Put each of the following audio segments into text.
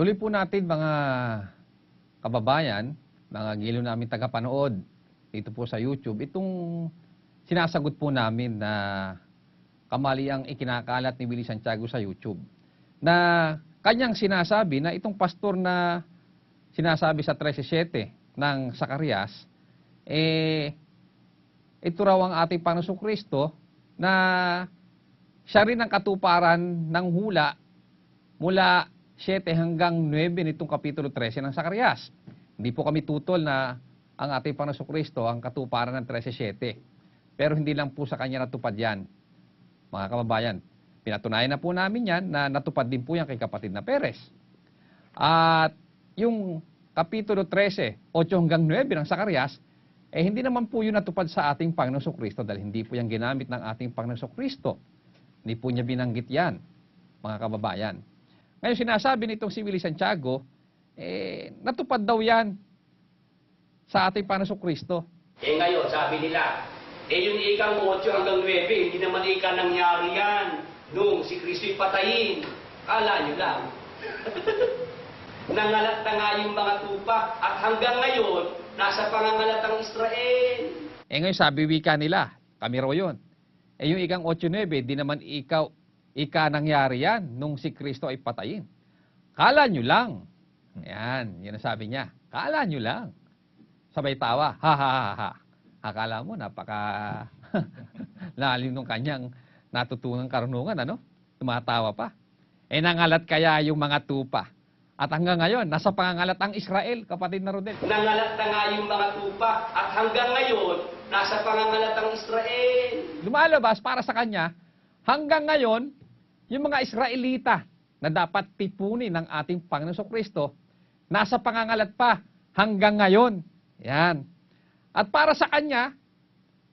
Tuloy po natin mga kababayan, mga gilo namin tagapanood dito po sa YouTube, itong sinasagot po namin na kamaliang ikinakalat ni Willie Santiago sa YouTube. Na kanyang sinasabi na itong pastor na sinasabi sa 13.7 ng Sakarias, eh, ito raw ang ating Panginoon Kristo na siya rin ang katuparan ng hula mula 7 hanggang 9 nitong Kapitulo 13 ng Sakarias. Hindi po kami tutol na ang ating Panginoon Kristo ang katuparan ng 13.7. Pero hindi lang po sa kanya natupad yan, mga kababayan. Pinatunayan na po namin yan na natupad din po yan kay kapatid na Perez. At yung Kapitulo 13, 8 hanggang 9 ng Sakarias, eh hindi naman po yun natupad sa ating Panginoon Kristo dahil hindi po yan ginamit ng ating Panginoon Kristo. Hindi po niya binanggit yan, mga kababayan. Ngayon sinasabi nitong si Willie Santiago, eh, natupad daw yan sa ating Panginoon Kristo. Eh ngayon, sabi nila, eh yung ikang 8 hanggang 9, hindi naman ika nangyari yan nung si Kristo'y patayin. Kala nyo lang. Nangalat na nga yung mga tupa at hanggang ngayon, nasa pangangalat ang Israel. Eh ngayon sabi wika nila, kami raw yun. Eh yung ikang 8-9, di naman ikaw, ika nangyari yan nung si Kristo ay patayin. Kala nyo lang. Yan, yun ang sabi niya. Kala nyo lang. Sabay tawa. Ha ha ha ha. Akala mo, napaka lalim nung kanyang natutunang karunungan, ano? Tumatawa pa. Eh nangalat kaya yung mga tupa. At hanggang ngayon, nasa pangangalat ang Israel, kapatid na Rodel. Nangalat na nga yung mga tupa at hanggang ngayon, nasa pangangalat ang Israel. lumalabas para sa kanya, hanggang ngayon, yung mga Israelita na dapat tipunin ng ating Panginoon sa Kristo, nasa pangangalat pa hanggang ngayon. Yan. At para sa kanya,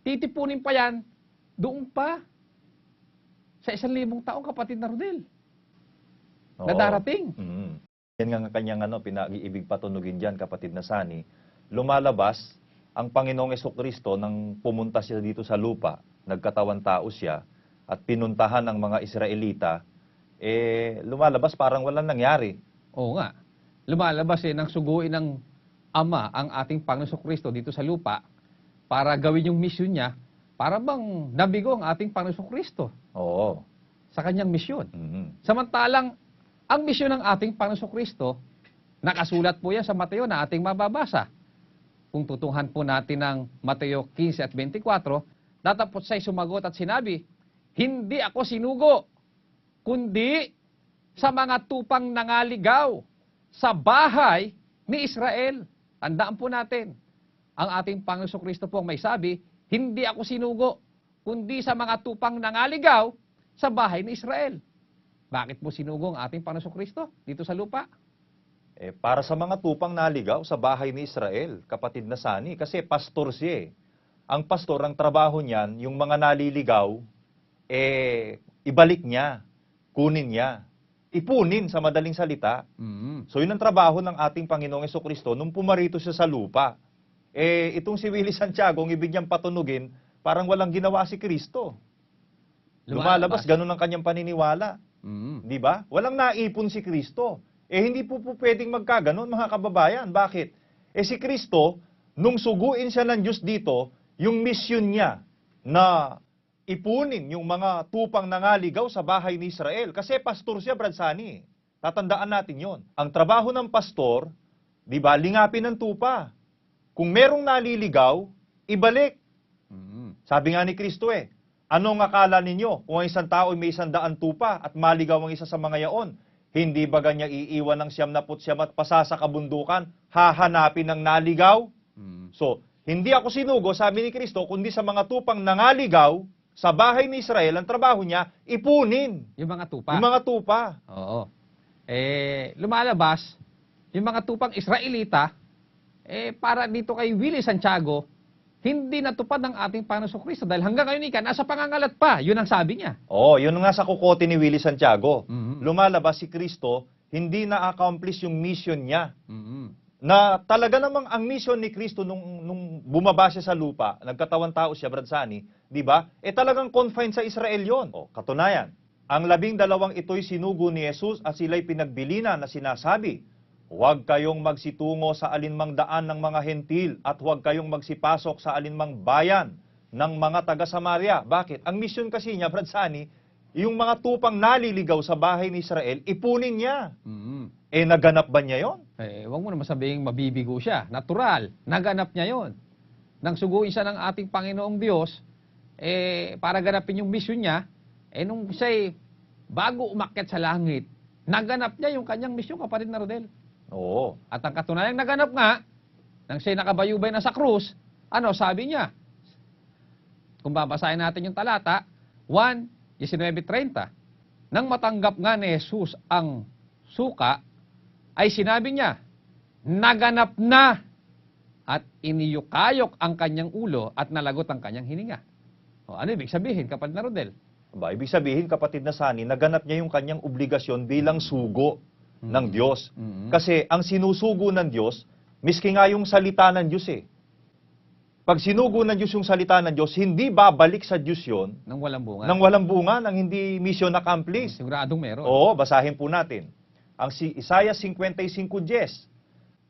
titipunin pa yan doon pa sa isang libong taong kapatid na Rodel na Oo. darating. Mm. Yan nga ang kanyang ano, pinag-iibig patunugin dyan, kapatid na Sani. Lumalabas ang Panginoong Kristo nang pumunta siya dito sa lupa, nagkatawan tao siya, at pinuntahan ng mga Israelita, eh, lumalabas parang walang nangyari. Oo nga. Lumalabas eh ng suguin ng Ama ang ating Panginoon Kristo dito sa lupa para gawin yung mission niya para bang nabigo ang ating Panginoon Kristo Oo. sa kanyang misyon. Mm. Samantalang ang misyon ng ating Panginoon Kristo, nakasulat po yan sa Mateo na ating mababasa. Kung tutunghan po natin ng Mateo 15 at 24, datapot siya'y sumagot at sinabi, Hindi ako sinugo, kundi sa mga tupang nangaligaw sa bahay ni Israel. Tandaan po natin, ang ating Panginoon Kristo po ang may sabi, Hindi ako sinugo, kundi sa mga tupang nangaligaw sa bahay ni Israel. Bakit po sinugong ating Panginoon Kristo dito sa lupa? Eh, para sa mga tupang naligaw sa bahay ni Israel, kapatid na Sani, kasi pastor siya eh. Ang pastor, ang trabaho niyan, yung mga naliligaw, eh, ibalik niya, kunin niya, ipunin sa madaling salita. Mm. So yun ang trabaho ng ating Panginoong Kristo nung pumarito siya sa lupa. Eh, itong si Willie Santiago, ang ibig niyang patunugin, parang walang ginawa si Kristo. Lumalabas, ganun ang kanyang paniniwala. Mm. Di ba? Walang naipon si Kristo. Eh hindi po po pwedeng magkaganon mga kababayan. Bakit? Eh si Kristo, nung suguin siya ng Diyos dito, yung mission niya na ipunin yung mga tupang nangaligaw sa bahay ni Israel. Kasi pastor siya, Brad Sani. Tatandaan natin yon. Ang trabaho ng pastor, di ba, lingapin ng tupa. Kung merong naliligaw, ibalik. Mm. Sabi nga ni Kristo eh, anong akala ninyo kung ang isang tao ay may isang daan tupa at maligaw ang isa sa mga yaon? Hindi ba ganya iiwan ng siyam na putsyam at pasa sa kabundukan, hahanapin ng naligaw? Mm. So, hindi ako sinugo, sabi ni Kristo, kundi sa mga tupang nangaligaw sa bahay ni Israel, ang trabaho niya, ipunin Yung mga tupa. yung mga tupa. Oo. Eh, lumalabas, yung mga tupang Israelita, eh, para dito kay Willie Santiago, hindi natupad ng ating Panginoon Kristo dahil hanggang ngayon ika, nasa pangangalat pa. Yun ang sabi niya. Oo, yun nga sa kukote ni Willie Santiago. Mhm. Lumalabas si Kristo, hindi na-accomplish yung mission niya. Mm. Na talaga namang ang mission ni Kristo nung, nung bumaba siya sa lupa, nagkatawan tao siya, Brad Sani, di ba? Eh talagang confined sa Israel yon. O, katunayan, ang labing dalawang ito'y sinugo ni Jesus at sila'y pinagbilina na sinasabi, Huwag kayong magsitungo sa alinmang daan ng mga hentil at huwag kayong magsipasok sa alinmang bayan ng mga taga-Samaria. Bakit? Ang mission kasi niya, Brad Sani, yung mga tupang naliligaw sa bahay ni Israel, ipunin niya. Mm. Eh, naganap ba niya yon? Eh, huwag mo naman sabihin mabibigo siya. Natural. Naganap niya yon. Nang suguin siya ng ating Panginoong Diyos, eh, para ganapin yung mission niya, eh, nung siya'y bago umakyat sa langit, naganap niya yung kanyang mission, kapatid na Rodel. Oo. At ang katunayang naganap nga, nang siya'y nakabayubay na sa krus, ano sabi niya? Kung babasahin natin yung talata, 1, 19.30, nang matanggap nga ni Jesus ang suka, ay sinabi niya, naganap na at iniyukayok ang kanyang ulo at nalagot ang kanyang hininga. O, ano ibig sabihin, kapatid na Rodel? Ba, ibig sabihin, kapatid na Sani, naganap niya yung kanyang obligasyon bilang sugo ng Diyos. Mhm. Kasi ang sinusugo ng Diyos, miski nga yung salita ng Diyos eh. Pag sinugo ng Diyos yung salita ng Diyos, hindi babalik sa Diyos yon Nang walang bunga. nang walang bunga, nang hindi mission accomplished. Siguradong meron. Oo, basahin po natin. Ang si Isaiah 55:10.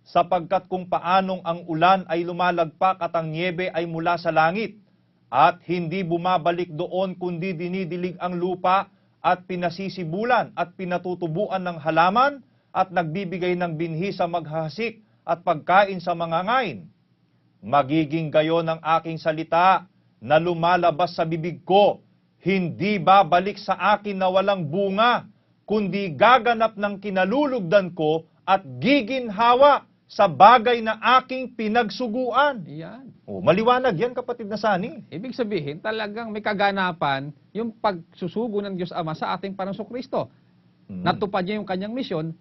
Sapagkat kung paanong ang ulan ay lumalagpak at ang niebe ay mula sa langit, at hindi bumabalik doon kundi dinidilig ang lupa at pinasisibulan at pinatutubuan ng halaman at nagbibigay ng binhi sa maghahasik at pagkain sa mga ngain. Magiging gayon ang aking salita na lumalabas sa bibig ko, hindi babalik sa akin na walang bunga, kundi gaganap ng kinalulugdan ko at giginhawa sa bagay na aking pinagsuguan. Yan. Oh, maliwanag yan kapatid na Sani. Ibig sabihin, talagang may kaganapan yung pagsusugo ng Diyos Ama sa ating Panginoon Kristo. Mm. Natupad niya yung kanyang misyon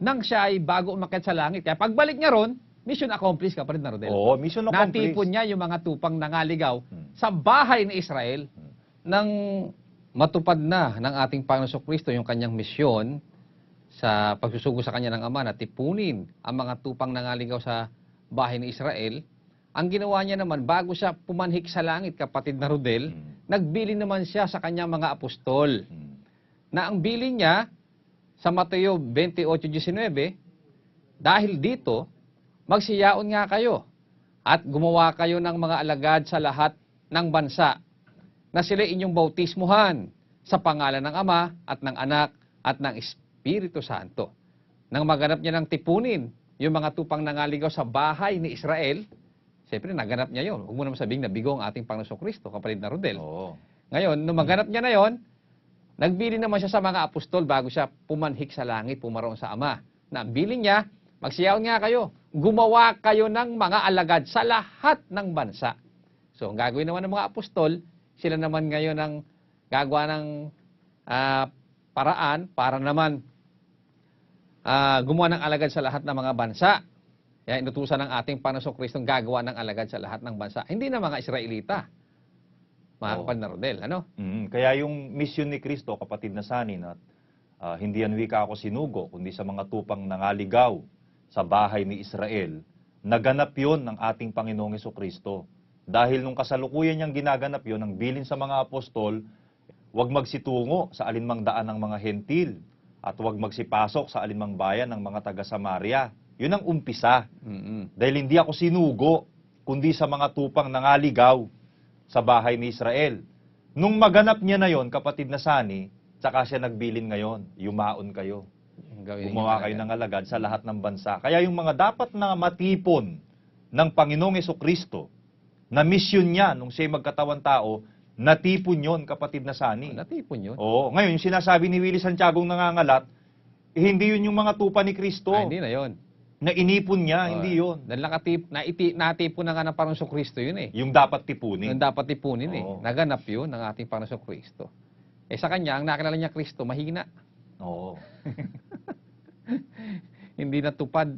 nang siya ay bago umakyat sa langit. Kaya pagbalik niya ron, mission accomplished ka pa rin na Rodel. Oo, mission accomplished. Natipon niya yung mga tupang nangaligaw Hmm. sa bahay ni Israel nang matupad na ng ating Panginoon Kristo yung kanyang misyon sa pagsusugo sa kanya ng Ama na tipunin ang mga tupang nangaligaw sa bahay ni Israel. Ang ginawa niya naman, bago siya pumanhik sa langit, kapatid na Rodel, Hmm. nagbili naman siya sa kanyang mga apostol Mm. na ang bilin niya sa Mateo 28.19, dahil dito, magsiyaon nga kayo at gumawa kayo ng mga alagad sa lahat ng bansa na sila inyong bautismuhan sa pangalan ng Ama at ng Anak at ng Espiritu Santo. Nang maganap niya ng tipunin yung mga tupang nangaligaw sa bahay ni Israel, siyempre naganap niya yon. Huwag mo naman sabihin na bigo ang ating Panginoon Kristo, kapatid na Rodel. Oo. Ngayon, nung maganap niya na yon, nagbili naman siya sa mga apostol bago siya pumanhik sa langit, pumaroon sa Ama. Na ang bilin niya, magsiyaon nga kayo, gumawa kayo ng mga alagad sa lahat ng bansa. So, ang gagawin naman ng mga apostol, sila naman ngayon ang gagawa ng ah, paraan para naman ah, gumawa ng alagad sa lahat ng mga bansa. Kaya inutusan ng ating Panginoon Kristong gagawa ng alagad sa lahat ng bansa. Hindi na mga Israelita. Mga Oo. kapal na Rodel, ano? Mm, kaya yung mission ni Kristo, kapatid na Sani, na ah, hindi yan wika ako sinugo, kundi sa mga tupang nangaligaw sa bahay ni Israel, naganap yon ng ating Panginoong Yeso Kristo. Dahil nung kasalukuyan niyang ginaganap yon, ang bilin sa mga apostol, huwag magsitungo sa alinmang daan ng mga hentil at huwag magsipasok sa alinmang bayan ng mga taga-Samaria. Yun ang umpisa. Mm-mm. Dahil hindi ako sinugo, kundi sa mga tupang nangaligaw sa bahay ni Israel. Nung maganap niya na yon, kapatid na Sani, tsaka siya nagbilin ngayon, yumaon kayo. Gawin Gumawa kayo ng alagad sa lahat ng bansa. Kaya yung mga dapat na matipon ng Panginoong Yeso Kristo, na mission niya nung siya'y magkatawan tao, natipon yon kapatid na Sani. Natipon yun. Oo, ngayon yung sinasabi ni Willie Santiago nangangalat, eh, hindi yun yung mga tupa ni Kristo. Ah, hindi na yun. Na inipon niya, hindi Oo. yun. Dahil nakatip, na iti, natipon na nga ng Panginoon Kristo yun eh. Yung dapat tipunin. Yung dapat tipunin eh. Oo. Naganap yun ng ating Panginoon Kristo. Eh sa kanya, ang nakilala niya Kristo, mahina. Oo. hindi natupad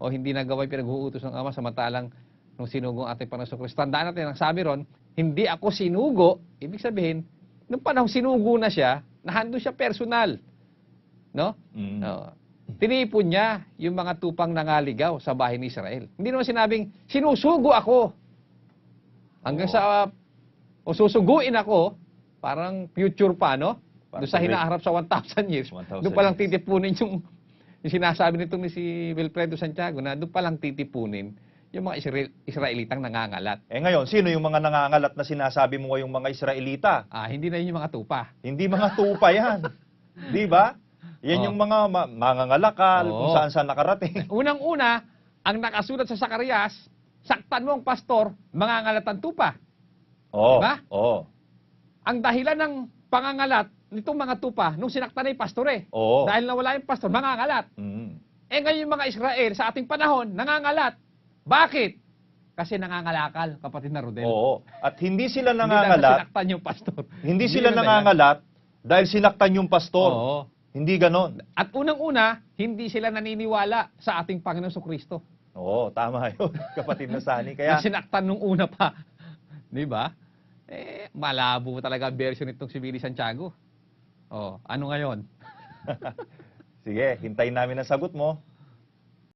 o hindi nagawa yung pinag-uutos ng Ama samantalang nung sinugo ang ating Panginoon Kristo. Tandaan natin, ang sabi ron, hindi ako sinugo, ibig sabihin, nung panahon sinugo na siya, nahando siya personal. No? Mm. Oo. Tinipon niya yung mga tupang nangaligaw sa bahay ni Israel. Hindi naman sinabing, sinusugo ako. Hanggang Oo. sa, o susuguin ako, parang future pa, no? Para Doon sa hinaharap sa 1,000 years, 1,000 doon palang years. titipunin yung, yung sinasabi nito ni si Wilfredo Santiago na doon palang titipunin yung mga Israel, Israelitang nangangalat. Eh ngayon, sino yung mga nangangalat na sinasabi mo ngayong mga Israelita? Ah, hindi na yun yung mga tupa. Hindi mga tupa yan. Di ba? Yan Oh. yung mga ma- mangangalakal, Oo. kung saan saan nakarating. Unang-una, ang nakasulat sa Sakarias, saktan mo ang pastor, mangangalat ang tupa. Oo. Diba? Oo. Ang dahilan ng pangangalat nitong mga tupa, nung sinaktan na yung pastor eh. Oo. Dahil nawala yung pastor, mangangalat. Mm. Eh ngayon yung mga Israel sa ating panahon, nangangalat. Bakit? Kasi nangangalakal, kapatid na Rodel. Oo. At hindi sila Hindi nangangalat, sinaktan yung pastor. hindi sila dahilan. nangangalat dahil sinaktan yung pastor. Oo. Hindi ganon. At unang-una, hindi sila naniniwala sa ating Panginoon sa Kristo. Oo, tama yun, kapatid na Sani. Kaya Kaya, sinaktan nung una pa. Di ba? Eh, malabo talaga ang version nitong si Billy Santiago. Oh, ano ngayon? sige, hintayin namin ang sagot mo.